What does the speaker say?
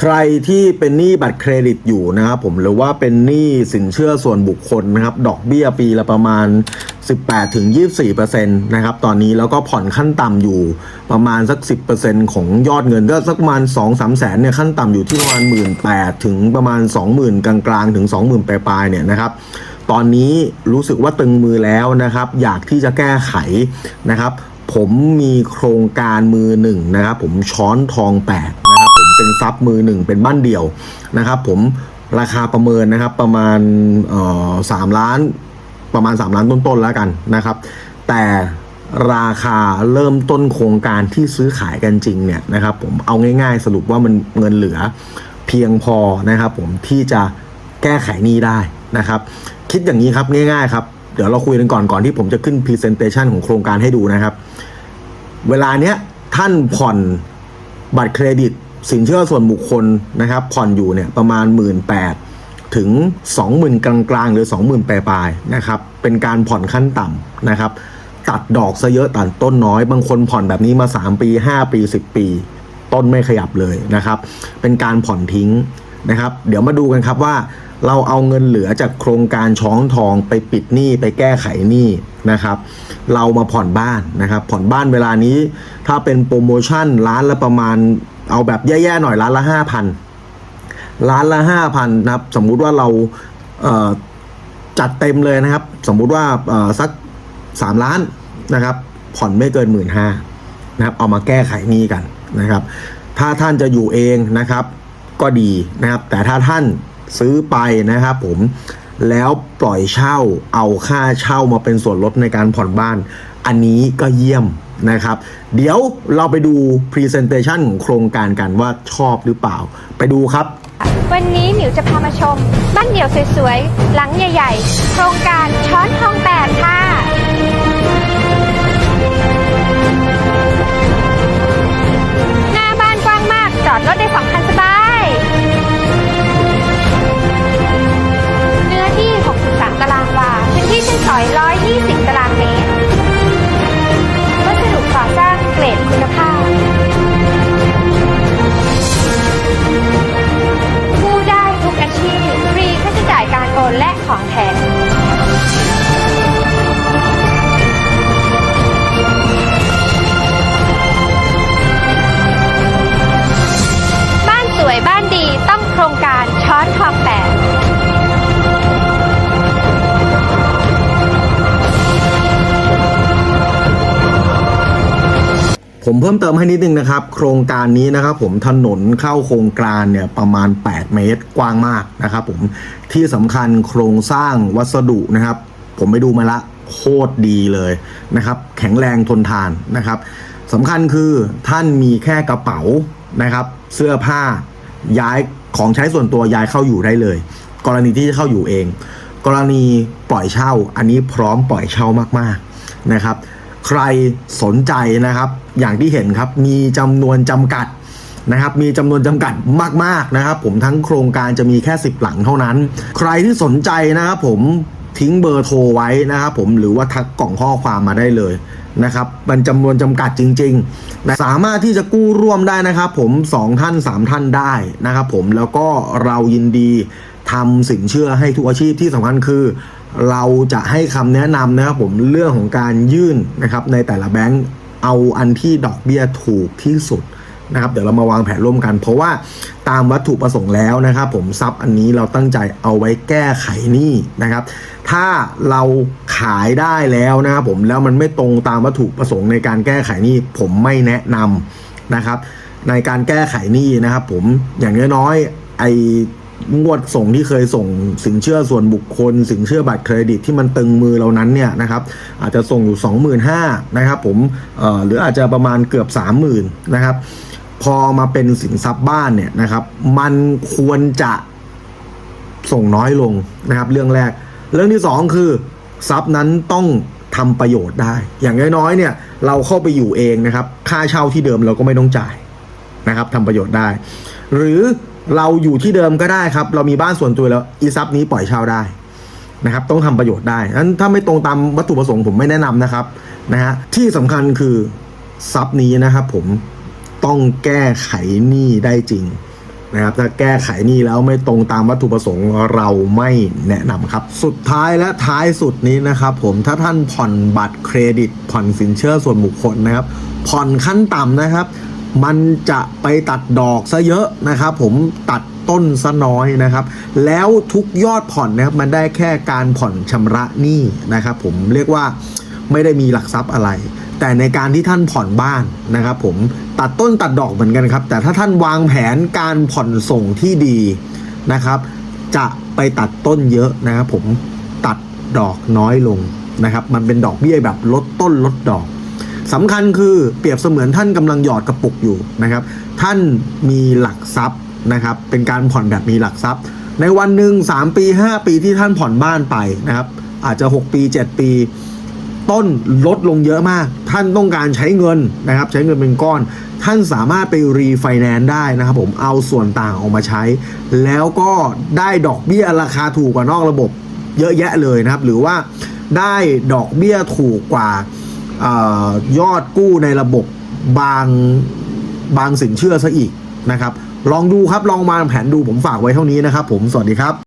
ใครที่เป็นหนี้บัตรเครดิตอยู่นะครับผมหรือว่าเป็นหนี้สินเชื่อส่วนบุคคลนะครับดอกเบี้ยปีละประมาณ 18ถึง24%นะครับตอนนี้แล้วก็ผ่อนขั้นต่ำอยู่ประมาณสัก 10%ของยอดเงินก็สักประมาณ 2-3 แสนเนี่ยขั้นต่ำอยู่ที่ประมาณ 1 8ื่นถึงประมาณ 20,000 กลางๆ ถึง 20,000 ปลายๆเนี่ยนะครับตอนนี้รู้สึกว่าตึงมือแล้วนะครับ อยากที่จะแก้ไขนะครับ ผมมีโครงการมือหนึ่งนะครับ ผมช้อนทองแปด เป็นซับมือหนึ่งเป็นบ้านเดี่ยวนะครับ ผมราคาประเมินนะครับประมาณสามล้านประมาณ 3 ล้านต้นๆแล้วกันนะครับ แต่ราคาเริ่มต้นโครงการที่ซื้อขายกันจริงเนี่ยนะครับผมเอาง่ายๆ สรุปว่ามันเงินเหลือเพียงพอนะครับ ผมที่จะแก้ไขหนี้ได้นะครับ คิดอย่างนี้ครับง่ายๆครับเดี๋ยวเราคุยกันก่อนก่อนที่ผมจะขึ้น Presentation ของโครงการให้ดูนะครับ เวลาเนี้ยท่านผ่อนบัตรเครดิต สินเชื่อส่วนบุคคลนะครับ ผ่อนอยู่เนี่ยประมาณ 1 8ื่นถึง 20,000 กลางๆ หรือ 20,000ปลายๆนะครับ เป็นการผ่อนขั้นต่ำนะครับ ตัดดอกซะเยอะตัดต้นน้อย บางคนผ่อนแบบนี้มา 3 ปี 5 ปี 10 ปี ต้นไม่ขยับเลยนะครับ เป็นการผ่อนทิ้งนะครับ เดี๋ยวมาดูกันครับว่าเราเอาเงินเหลือจากโครงการช้องทองไปปิดหนี้ไปแก้ไขหนี้นะครับ เรามาผ่อนบ้านนะครับ ผ่อนบ้านเวลานี้ ถ้าเป็นโปรโมชั่นร้านละประมาณ เอาแบบแย่ๆหน่อยร้านละห้าพันร้านละห้าพันนะครับ สมมุติว่าเราเจัดเต็มเลยนะครับ สมมุติว่าสักสามล้านนะครับ ผ่อนไม่เกินหมื่นห้านะครับ เอามาแก้ไขหนี้กันนะครับ ถ้าท่านจะอยู่เองนะครับก็ดีนะครับ แต่ถ้าท่านซื้อไปนะครับผมแล้วปล่อยเช่าเอาค่าเช่ามาเป็นส่วนลดในการผ่อนบ้าน อันนี้ก็เยี่ยมนะครับ เดี๋ยวเราไปดู Presentation ของโครงการกันว่าชอบหรือเปล่า ไปดูครับ วันนี้หมิวจะพามาชม บ้านเดี่ยวสวยๆ หลังใหญ่ ๆ โครงการช้อนทองแปดค่ะ ของแถ ผมเพิ่มเติมให้นิดนึงนะครับ โครงการนี้นะครับผมถนนเข้าโครงการเนี่ยประมาณ 8 เมตรกว้างมากนะครับผมที่สำคัญโครงสร้างวัสดุนะครับ ผมไปดูมาละโคตรดีเลยนะครับ แข็งแรงทนทานนะครับสำคัญคือท่านมีแค่กระเป๋านะครับ เสื้อผ้าย้ายของใช้ส่วนตัวย้ายเข้าอยู่ได้เลย กรณีที่จะเข้าอยู่เอง กรณีปล่อยเช่า อันนี้พร้อมปล่อยเช่ามากๆนะครับ ใครสนใจนะครับ อย่างที่เห็นครับมีจำนวนจำกัดนะครับมีจำนวนจำกัดมากๆนะครับ ผมทั้งโครงการจะมีแค่ 10 หลังเท่านั้น ใครที่สนใจนะครับผมทิ้งเบอร์โทรไว้นะครับผมหรือว่าทักกล่องข้อความมาได้เลยนะครับมันจำนวนจำกัดจริงๆนะสามารถที่จะกู้ร่วมได้นะครับ ผม 2 ท่าน 3 ท่านได้นะครับผมแล้วก็เรายินดีทำสินเชื่อให้ทุกอาชีพที่สำคัญคือ เราจะให้คำแนะนำนะครับผมเรื่องของการยื่นนะครับในแต่ละแบงก์เอาอันที่ดอกเบี้ยถูกที่สุดนะครับเดี๋ยวเรามาวางแผนร่วมกัน เพราะว่าตามวัตถุประสงค์แล้วนะครับ ผมทรัพย์อันนี้เราตั้งใจเอาไว้แก้ไขหนี้นะครับ ถ้าเราขายได้แล้วนะครับผมแล้วมันไม่ตรงตามวัตถุประสงค์ในการแก้ไขหนี้ผมไม่แนะนำนะครับ ในการแก้ไขหนี้นะครับ ผมอย่างน้อยๆไอ งวดส่งที่เคยส่งสินเชื่อส่วนบุคคล สินเชื่อบัตรเครดิตที่มันตึงมือเรานั้นเนี่ยนะครับอาจจะส่งอยู่ 25,000นะครับผมเอ่อหรืออาจจะประมาณเกือบ 30,000นะครับพอมาเป็นสินทรัพย์บ้านเนี่ยนะครับ มันควรจะส่งน้อยลงนะครับ เรื่องแรก เรื่องที่สองคือทรัพย์นั้นต้องทำประโยชน์ได้ อย่างน้อยๆเนี่ยเราเข้าไปอยู่เองนะครับ ค่าเช่าที่เดิมเราก็ไม่ต้องจ่ายนะครับทำประโยชน์ได้ หรือเราอยู่ที่เดิมก็ได้ครับ เรามีบ้านส่วนตัวแล้วอีซับนี้ปล่อยเช่าได้นะครับ ต้องทำประโยชน์ได้นั้นถ้าไม่ตรงตามวัตถุประสงค์ผมไม่แนะนำนะครับนะฮะที่สำคัญคือทรัพย์นี้นะครับผมต้องแก้ไขหนี้ได้จริงนะครับถ้าแก้ไขหนี้แล้วไม่ตรงตามวัตถุประสงค์เราไม่แนะนำครับ สุดท้ายและท้ายสุดนี้นะครับผมถ้าท่านผ่อนบัตรเครดิต ผ่อนสินเชื่อส่วนบุคคลนะครับ ผ่อนขั้นต่ำนะครับ มันจะไปตัดดอกซะเยอะนะครับ ผมตัดต้นซะน้อยนะครับ แล้วทุกยอดผ่อนนะครับมันได้แค่การผ่อนชำระหนี้นะครับ ผมเรียกว่าไม่ได้มีหลักทรัพย์อะไร แต่ในการที่ท่านผ่อนบ้านนะครับ ผมตัดต้นตัดดอกเหมือนกันครับ แต่ถ้าท่านวางแผนการผ่อนส่งที่ดีนะครับ จะไปตัดต้นเยอะนะครับ ผมตัดดอกน้อยลงนะครับ มันเป็นดอกเบี้ยแบบลดต้นลดดอก สำคัญคือเปรียบเสมือนท่านกำลังหยอดกระปุกอยู่นะครับ ท่านมีหลักทรัพย์นะครับ เป็นการผ่อนแบบมีหลักทรัพย์ ในวันหนึ่ง3 ปี 5 ปีที่ท่านผ่อนบ้านไปนะครับ อาจจะ 6 ปี 7 ปี ต้นลดลงเยอะมาก ท่านต้องการใช้เงินนะครับ ใช้เงินเป็นก้อน ท่านสามารถไปรีไฟแนนซ์ได้นะครับผมเอาส่วนต่างออกมาใช้ แล้วก็ได้ดอกเบี้ยราคาถูกกว่านอกระบบเยอะแยะเลยนะครับ หรือว่าได้ดอกเบี้ยถูกกว่า อยอดกู้ในระบบบางบางสินเชื่อซะอีกนะครับ ลองดูครับลองวางแผนดูผมฝากไว้เท่านี้นะครับผมสวัสดีครับ